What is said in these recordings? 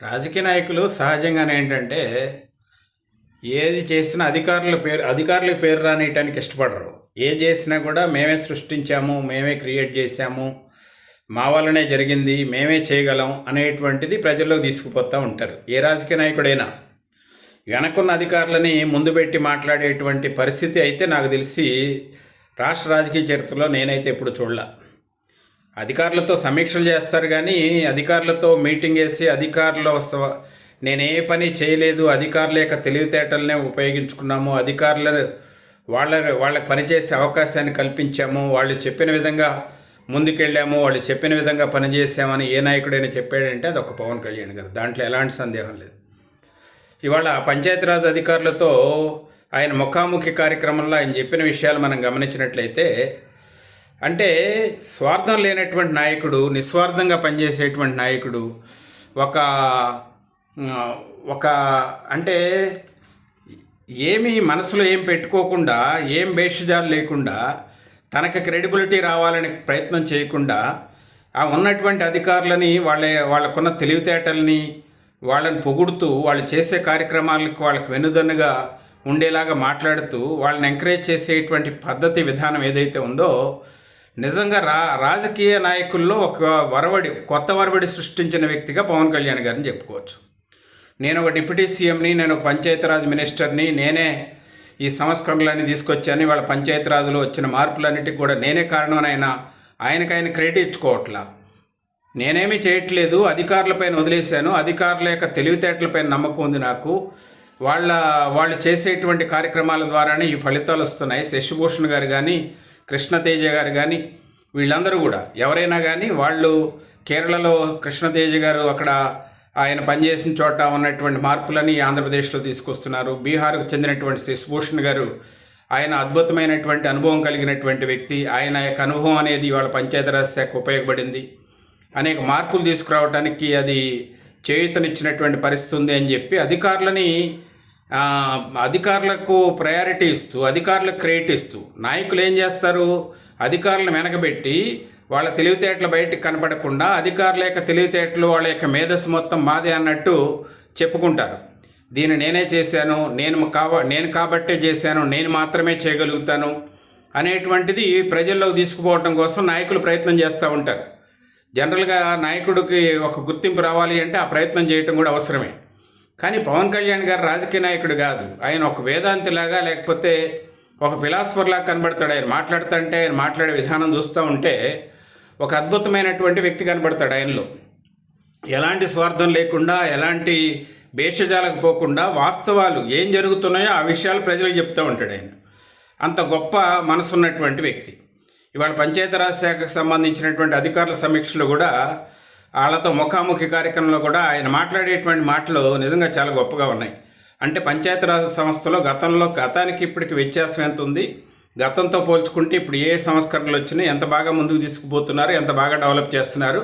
రాజకీయ నాయకులు సహజంగానే ఏంటంటే ఏది చేసినా అధికారుల పేరు అధికారుల పేరు రానియటానికి ఇష్టపడరు. ఏ చేసినా కూడా మేమే సృష్టించాము మేమే క్రియేట్ చేశాము మా వల్లనే జరిగింది మేమే చేయగలం అనేటువంటిది ప్రజల్లోకి తీసుకుపోతూ ఉంటారు. ఏ రాజకీయ నాయకుడైనా వెనకున్న అధికారులని ముందు పెట్టి మాట్లాడేటువంటి పరిస్థితి అయితే నాకు తెలిసి రాష్ట్ర రాజకీయ చరిత్రలో నేనైతే ఎప్పుడు చూడలే. అధికారులతో సమీక్షలు చేస్తారు కానీ అధికారులతో మీటింగ్ వేసి అధికారుల స- నేను ఏ పని చేయలేదు అధికారుల యొక్క తెలివితేటలనే ఉపయోగించుకున్నాము అధికారుల వాళ్ళ వాళ్ళకి పనిచేసే అవకాశాన్ని కల్పించాము వాళ్ళు చెప్పిన విధంగా ముందుకెళ్ళాము వాళ్ళు చెప్పిన విధంగా పనిచేసామని ఏ నాయకుడైనా చెప్పాడంటే అది ఒక పవన్ కళ్యాణ్ గారు. దాంట్లో ఎలాంటి సందేహం లేదు. ఇవాళ పంచాయతీరాజ్ అధికారులతో ఆయన ముఖాముఖి కార్యక్రమంలో ఆయన చెప్పిన విషయాలు మనం గమనించినట్లయితే అంటే స్వార్థం లేనటువంటి నాయకుడు నిస్వార్థంగా పనిచేసేటువంటి నాయకుడు ఒక ఒక అంటే ఏమి మనసులో ఏం పెట్టుకోకుండా ఏం భేషజాలు లేకుండా తనకు క్రెడిబిలిటీ రావాలని ప్రయత్నం చేయకుండా ఆ ఉన్నటువంటి అధికారులని వాళ్ళ వాళ్ళకున్న తెలివితేటల్ని వాళ్ళని పొగుడుతూ వాళ్ళు చేసే కార్యక్రమాలకు వాళ్ళకి వెనుదన్నుగా ఉండేలాగా మాట్లాడుతూ వాళ్ళని ఎంకరేజ్ చేసేటువంటి పద్ధతి విధానం ఏదైతే ఉందో నిజంగా రా రాజకీయ నాయకుల్లో ఒక వరవడి కొత్త వరవడి సృష్టించిన వ్యక్తిగా పవన్ కళ్యాణ్ గారిని చెప్పుకోవచ్చు. నేను ఒక డిప్యూటీ సీఎంని నేను ఒక పంచాయతీరాజ్ మినిస్టర్ని నేనే ఈ సంస్కరణలన్నీ తీసుకొచ్చాను వాళ్ళ పంచాయతీరాజ్లో వచ్చిన మార్పులన్నిటికి కూడా నేనే కారణం ఆయన ఆయనకు ఆయన క్రెడిట్ ఇచ్చుకోవట్లా. నేనేమీ చేయట్లేదు అధికారులపైన వదిలేశాను అధికారుల యొక్క తెలివితేటలపైన నమ్మకం ఉంది నాకు. వాళ్ళ వాళ్ళు చేసేటువంటి కార్యక్రమాల ద్వారానే ఈ ఫలితాలు వస్తున్నాయి. శశిభూషణ్ గారు కానీ కృష్ణతేజ గారు కానీ వీళ్ళందరూ కూడా ఎవరైనా కానీ వాళ్ళు కేరళలో కృష్ణతేజ గారు అక్కడ ఆయన పనిచేసిన చోట ఉన్నటువంటి మార్పులని ఆంధ్రప్రదేశ్లో తీసుకొస్తున్నారు. బీహార్కు చెందినటువంటి శశిభూషణ్ గారు ఆయన అద్భుతమైనటువంటి అనుభవం కలిగినటువంటి వ్యక్తి. ఆయన యొక్క అనుభవం అనేది వాళ్ళ పంచాయతీరాజ్ శాఖ ఉపయోగపడింది. అనేక మార్పులు తీసుకురావడానికి అది చేయూతనిచ్చినటువంటి పరిస్థితి ఉంది అని చెప్పి అధికారులని అధికారులకు ప్రయారిటీ ఇస్తూ అధికారులకు క్రెడిట్ ఇస్తూ నాయకులు ఏం చేస్తారు? అధికారులను వెనకబెట్టి వాళ్ళ తెలివితేటలు బయటకు కనపడకుండా అధికారుల యొక్క తెలివితేటలు వాళ్ళ యొక్క మేధస్సు మొత్తం మాదే అన్నట్టు చెప్పుకుంటారు. దీన్ని నేనే చేశాను నేను కాబ నేను కాబట్టే చేశాను నేను మాత్రమే చేయగలుగుతాను అనేటువంటిది ప్రజల్లోకి తీసుకుపోవటం కోసం నాయకులు ప్రయత్నం చేస్తూ ఉంటారు. జనరల్గా నాయకుడికి ఒక గుర్తింపు రావాలి అంటే ఆ ప్రయత్నం చేయటం కూడా అవసరమే. కానీ పవన్ కళ్యాణ్ గారు రాజకీయ నాయకుడు కాదు. ఆయన ఒక వేదాంతిలాగా లేకపోతే ఒక ఫిలాసఫర్లాగా కనబడతాడు. ఆయన మాట్లాడుతుంటే ఆయన మాట్లాడే విధానం చూస్తూ ఉంటే ఒక అద్భుతమైనటువంటి వ్యక్తి కనబడతాడు ఆయనలో. ఎలాంటి స్వార్థం లేకుండా ఎలాంటి భేషజాలకు పోకుండా వాస్తవాలు ఏం జరుగుతున్నాయో ఆ విషయాలు ప్రజలకు చెప్తూ ఉంటాడు ఆయన. అంత గొప్ప మనసున్నటువంటి వ్యక్తి. ఇవాళ పంచాయతీరాజ్ శాఖకు సంబంధించినటువంటి అధికారుల సమీక్షలు కూడా వాళ్ళతో ముఖాముఖి కార్యక్రమంలో కూడా ఆయన మాట్లాడేటువంటి మాటలు నిజంగా చాలా గొప్పగా ఉన్నాయి. అంటే పంచాయతీరాజ్ సంస్థలో గతంలో గతానికి ఇప్పటికి వ్యత్యాసం ఎంత ఉంది? గతంతో పోల్చుకుంటే ఇప్పుడు ఏ సంస్కరణలు వచ్చినాయి? ఎంత బాగా ముందుకు తీసుకుపోతున్నారు? ఎంత బాగా డెవలప్ చేస్తున్నారు?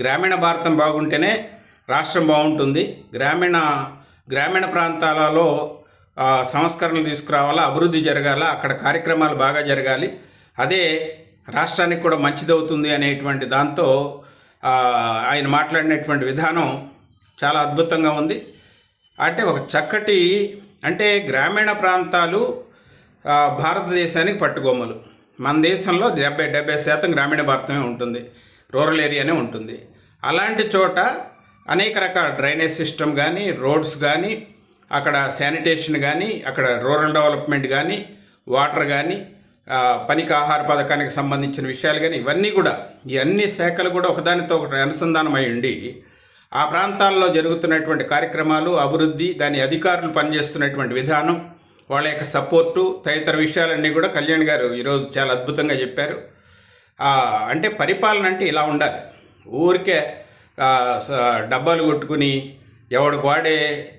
గ్రామీణ భారతం బాగుంటేనే రాష్ట్రం బాగుంటుంది. గ్రామీణ గ్రామీణ ప్రాంతాలలో సంస్కరణలు తీసుకురావాలా? అభివృద్ధి జరగాల? అక్కడ కార్యక్రమాలు బాగా జరగాలి. అదే రాష్ట్రానికి కూడా మంచిదవుతుంది అనేటువంటి దాంతో ఆయన మాట్లాడినటువంటి విధానం చాలా అద్భుతంగా ఉంది. అంటే ఒక చక్కటి అంటే గ్రామీణ ప్రాంతాలు భారతదేశానికి పట్టుగొమ్మలు. మన దేశంలో డెబ్బై డెబ్బై శాతం గ్రామీణ భారతమే ఉంటుంది. రూరల్ ఏరియానే ఉంటుంది. అలాంటి చోట అనేక రకాల డ్రైనేజ్ సిస్టమ్ కానీ రోడ్స్ కానీ అక్కడ శానిటేషన్ కానీ అక్కడ రూరల్ డెవలప్మెంట్ కానీ వాటర్ కానీ పనికి ఆహార పథకానికి సంబంధించిన విషయాలు కానీ ఇవన్నీ కూడా ఈ అన్ని శాఖలు కూడా ఒకదానితో ఒకటి అనుసంధానమై ఉండి ఆ ప్రాంతాల్లో జరుగుతున్నటువంటి కార్యక్రమాలు అభివృద్ధి దాని అధికారులు పనిచేస్తున్నటువంటి విధానం వాళ్ళ యొక్క సపోర్టు తదితర విషయాలన్నీ కూడా కళ్యాణ్ గారు ఈరోజు చాలా అద్భుతంగా చెప్పారు. అంటే పరిపాలన అంటే ఇలా ఉండాలి. ఊరికే స- డబ్బాలు కొట్టుకుని ఎవడికి వాడే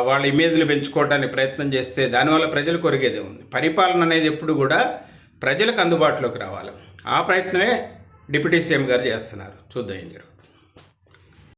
వాళ్ళ ఇమేజ్లు పెంచుకోవడానికి ప్రయత్నం చేస్తే దానివల్ల ప్రజలు కొరిగేదే ఉంది. పరిపాలన అనేది ఎప్పుడు కూడా ప్రజలకు అందుబాటులోకి రావాలి. ఆ ప్రయత్నమే డిప్యూటీ సీఎం గారు చేస్తున్నారు. చూద్దాం ఏం జరుగుతుంది.